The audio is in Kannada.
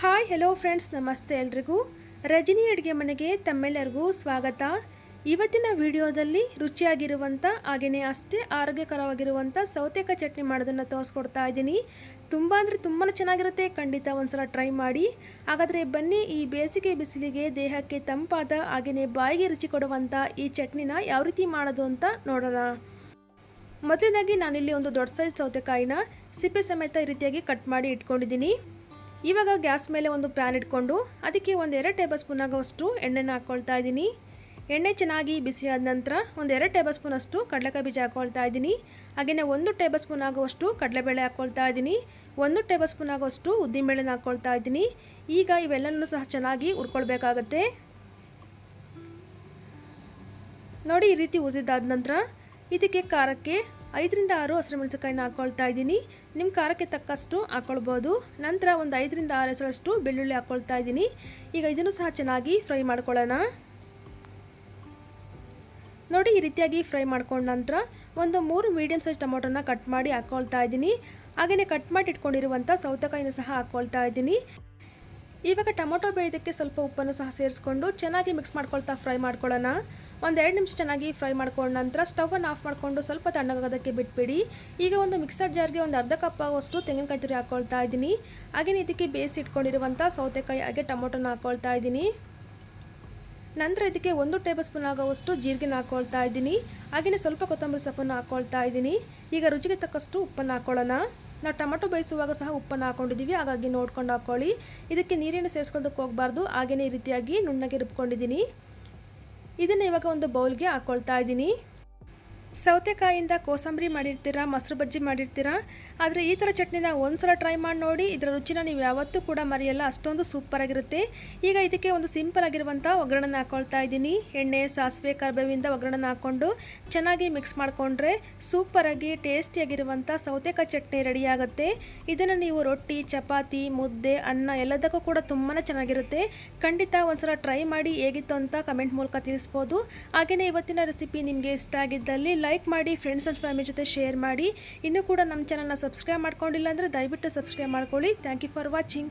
ಹಾಯ್ ಹೆಲೋ ಫ್ರೆಂಡ್ಸ್ ನಮಸ್ತೆ ಎಲ್ರಿಗೂ. ರಜನಿ ಅಡುಗೆ ಮನೆಗೆ ತಮ್ಮೆಲ್ಲರಿಗೂ ಸ್ವಾಗತ. ಇವತ್ತಿನ ವಿಡಿಯೋದಲ್ಲಿ ರುಚಿಯಾಗಿರುವಂಥ ಹಾಗೆಯೇ ಅಷ್ಟೇ ಆರೋಗ್ಯಕರವಾಗಿರುವಂಥ ಸೌತೆಕಾಯಿ ಚಟ್ನಿ ಮಾಡೋದನ್ನು ತೋರಿಸ್ಕೊಡ್ತಾ ಇದ್ದೀನಿ. ತುಂಬ ಅಂದರೆ ತುಂಬಾ ಚೆನ್ನಾಗಿರುತ್ತೆ, ಖಂಡಿತ ಒಂದ್ಸಲ ಟ್ರೈ ಮಾಡಿ. ಹಾಗಾದರೆ ಬನ್ನಿ, ಈ ಬೇಸಿಗೆ ಬಿಸಿಲಿಗೆ ದೇಹಕ್ಕೆ ತಂಪಾದ ಹಾಗೆಯೇ ಬಾಯಿಗೆ ರುಚಿ ಕೊಡುವಂಥ ಈ ಚಟ್ನಿನ ಯಾವ ರೀತಿ ಮಾಡೋದು ಅಂತ ನೋಡೋಣ. ಮೊದಲನೇದಾಗಿ ನಾನಿಲ್ಲಿ ಒಂದು ದೊಡ್ಡ ಸೈಜ್ ಸೌತೆಕಾಯಿನ ಸಿಪ್ಪೆ ಸಮೇತ ಈ ರೀತಿಯಾಗಿ ಕಟ್ ಮಾಡಿ ಇಟ್ಕೊಂಡಿದ್ದೀನಿ. ಇವಾಗ ಗ್ಯಾಸ್ ಮೇಲೆ ಒಂದು ಪ್ಯಾನ್ ಇಟ್ಕೊಂಡು ಅದಕ್ಕೆ ಒಂದು ಎರಡು ಟೇಬಲ್ ಸ್ಪೂನ್ ಆಗೋಷ್ಟು ಎಣ್ಣೆನ ಹಾಕ್ಕೊಳ್ತಾ ಇದ್ದೀನಿ. ಎಣ್ಣೆ ಚೆನ್ನಾಗಿ ಬಿಸಿ ಆದ ನಂತರ ಒಂದು ಎರಡು ಟೇಬಲ್ ಸ್ಪೂನ್ ಅಷ್ಟು ಕಡಲೆಕಾಯಿ ಬೀಜ ಹಾಕ್ಕೊಳ್ತಾ ಇದ್ದೀನಿ. ಹಾಗೆಯೇ ಒಂದು ಟೇಬಲ್ ಸ್ಪೂನ್ ಆಗುವಷ್ಟು ಕಡಲೆಬೇಳೆ ಹಾಕ್ಕೊಳ್ತಾ ಇದ್ದೀನಿ. ಒಂದು ಟೇಬಲ್ ಸ್ಪೂನ್ ಆಗುವಷ್ಟು ಉದ್ದಿನಬೇಳೆನ ಹಾಕ್ಕೊಳ್ತಾ ಇದ್ದೀನಿ. ಈಗ ಇವೆಲ್ಲನೂ ಸಹ ಚೆನ್ನಾಗಿ ಹುರ್ಕೊಳ್ಬೇಕಾಗತ್ತೆ. ನೋಡಿ ಈ ರೀತಿ ಉದ್ದಿದ್ದಾದ ನಂತರ ಇದಕ್ಕೆ ಖಾರಕ್ಕೆ ಐದರಿಂದ ಆರು ಹಸಿರು ಮೆಣಸಿನಕಾಯಿನ ಹಾಕ್ಕೊಳ್ತಾ ಇದ್ದೀನಿ. ನಿಮ್ಮ ಖಾರಕ್ಕೆ ತಕ್ಕಷ್ಟು ಹಾಕ್ಕೊಳ್ಬೋದು ನಂತರ ಒಂದು ಐದರಿಂದ ಆರು ಹೆಸರಷ್ಟು ಬೆಳ್ಳುಳ್ಳಿ ಹಾಕ್ಕೊಳ್ತಾ ಇದ್ದೀನಿ. ಈಗ ಇದನ್ನು ಸಹ ಚೆನ್ನಾಗಿ ಫ್ರೈ ಮಾಡ್ಕೊಳ್ಳೋಣ. ನೋಡಿ, ಈ ರೀತಿಯಾಗಿ ಫ್ರೈ ಮಾಡ್ಕೊಂಡ ನಂತರ ಒಂದು ಮೂರು ಮೀಡಿಯಮ್ ಸೈಜ್ ಟೊಮೊಟೊನ ಕಟ್ ಮಾಡಿ ಹಾಕ್ಕೊಳ್ತಾ ಇದ್ದೀನಿ. ಹಾಗೆಯೇ ಕಟ್ ಮಾಡಿ ಇಟ್ಕೊಂಡಿರುವಂಥ ಸೌತೆಕಾಯಿನ ಸಹ ಹಾಕ್ಕೊಳ್ತಾ ಇದ್ದೀನಿ. ಇವಾಗ ಟೊಮೊಟೊ ಬೇಯೋದಕ್ಕೆ ಸ್ವಲ್ಪ ಉಪ್ಪನ್ನು ಸಹ ಸೇರಿಸ್ಕೊಂಡು ಚೆನ್ನಾಗಿ ಮಿಕ್ಸ್ ಮಾಡ್ಕೊಳ್ತಾ ಫ್ರೈ ಮಾಡ್ಕೊಳ್ಳೋಣ. ಒಂದು ಎರಡು ನಿಮಿಷ ಚೆನ್ನಾಗಿ ಫ್ರೈ ಮಾಡ್ಕೊಂಡ ನಂತರ ಸ್ಟವನ್ನು ಆಫ್ ಮಾಡಿಕೊಂಡು ಸ್ವಲ್ಪ ತಣ್ಣಗಾಗೋದಕ್ಕೆ ಬಿಟ್ಬಿಡಿ. ಈಗ ಒಂದು ಮಿಕ್ಸರ್ ಜಾರ್ಗೆ ಒಂದು ಅರ್ಧ ಕಪ್ ಆಗುವಷ್ಟು ತೆಂಗಿನಕಾಯಿ ತುರಿ ಹಾಕ್ಕೊಳ್ತಾ ಇದ್ದೀನಿ. ಹಾಗೆಯೇ ಇದಕ್ಕೆ ಬೇಯಿಸಿ ಇಟ್ಕೊಂಡಿರುವಂಥ ಸೌತೆಕಾಯಿ, ಹಾಗೆ ಟೊಮೊಟೊನ ಹಾಕ್ಕೊಳ್ತಾ ಇದ್ದೀನಿ. ನಂತರ ಇದಕ್ಕೆ ಒಂದು ಟೇಬಲ್ ಸ್ಪೂನ್ ಆಗುವಷ್ಟು ಜೀರಿಗೆನ ಹಾಕ್ಕೊಳ್ತಾ ಇದ್ದೀನಿ. ಹಾಗೆಯೇ ಸ್ವಲ್ಪ ಕೊತ್ತಂಬರಿ ಸೊಪ್ಪನ್ನು ಹಾಕ್ಕೊಳ್ತಾ ಇದ್ದೀನಿ. ಈಗ ರುಚಿಗೆ ತಕ್ಕಷ್ಟು ಉಪ್ಪನ್ನು ಹಾಕ್ಕೊಳ್ಳೋಣ ನಾವು ಟೊಮೊಟೊ ಬೇಯಿಸುವಾಗ ಸಹ ಉಪ್ಪನ್ನು ಹಾಕೊಂಡಿದ್ದೀವಿ, ಹಾಗಾಗಿ ನೋಡ್ಕೊಂಡು ಹಾಕ್ಕೊಳ್ಳಿ ಇದಕ್ಕೆ ನೀರನ್ನು ಸೇರಿಸ್ಕೊಳ್ಳೋದಕ್ಕೆ ಹೋಗಬಾರ್ದು. ಹಾಗೆಯೇ ರೀತಿಯಾಗಿ ನುಣ್ಣಗೆ ರುಬ್ಕೊಂಡಿದ್ದೀನಿ. ಇದನ್ನು ಇವಾಗ ಒಂದು ಬೌಲ್ಗೆ ಹಾಕ್ಕೊಳ್ತಾ ಇದ್ದೀನಿ. ಸೌತೆಕಾಯಿಂದ ಕೋಸಂಬರಿ ಮಾಡಿರ್ತೀರಾ, ಮೊಸರು ಬಜ್ಜಿ ಮಾಡಿರ್ತೀರಾ, ಆದರೆ ಈ ಥರ ಚಟ್ನಿನ ಒಂದು ಸಲ ಟ್ರೈ ಮಾಡಿ ನೋಡಿ, ಇದರ ರುಚಿನ ನೀವು ಯಾವತ್ತೂ ಕೂಡ ಮರೆಯಲ್ಲ, ಅಷ್ಟೊಂದು ಸೂಪರಾಗಿರುತ್ತೆ ಈಗ ಇದಕ್ಕೆ ಒಂದು ಸಿಂಪಲ್ ಆಗಿರುವಂಥ ಒಗ್ಗರಣೆ ಹಾಕ್ಕೊಳ್ತಾ ಇದ್ದೀನಿ. ಎಣ್ಣೆ, ಸಾಸಿವೆ, ಕರ್ಬೇವಿಂದ ಒಗ್ಗರಣೆ ಹಾಕ್ಕೊಂಡು ಚೆನ್ನಾಗಿ ಮಿಕ್ಸ್ ಮಾಡಿಕೊಂಡ್ರೆ ಸೂಪರಾಗಿ ಟೇಸ್ಟಿಯಾಗಿರುವಂಥ ಸೌತೆಕಾಯಿ ಚಟ್ನಿ ರೆಡಿಯಾಗುತ್ತೆ ಇದನ್ನು ನೀವು ರೊಟ್ಟಿ, ಚಪಾತಿ, ಮುದ್ದೆ, ಅನ್ನ ಎಲ್ಲದಕ್ಕೂ ಕೂಡ ತುಂಬಾ ಚೆನ್ನಾಗಿರುತ್ತೆ. ಖಂಡಿತ ಒಂದ್ಸಲ ಟ್ರೈ ಮಾಡಿ ಹೇಗಿತ್ತು ಅಂತ ಕಮೆಂಟ್ ಮೂಲಕ ತಿಳಿಸ್ಬೋದು. ಹಾಗೆಯೇ ಇವತ್ತಿನ ರೆಸಿಪಿ ನಿಮಗೆ ಇಷ್ಟ ಆಗಿದ್ದಲ್ಲಿ ಲೈಕ್ ಮಾಡಿ ಫ್ರೆಂಡ್ಸ್ ಆ್ಯಂಡ್ ಫ್ಯಾಮಿಲಿ ಜೊತೆ ಶೇರ್ ಮಾಡಿ. ಇನ್ನೂ ಕೂಡ ನಮ್ಮ ಚಾನಲ್ನ ಸಬ್ಸ್ಕ್ರೈಬ್ ಮಾಡ್ಕೊಂಡಿಲ್ಲ ಅಂದರೆ ದಯವಿಟ್ಟು ಸಬ್ಸ್ಕ್ರೈಬ್ ಮಾಡ್ಕೊಳ್ಳಿ. Thank you for watching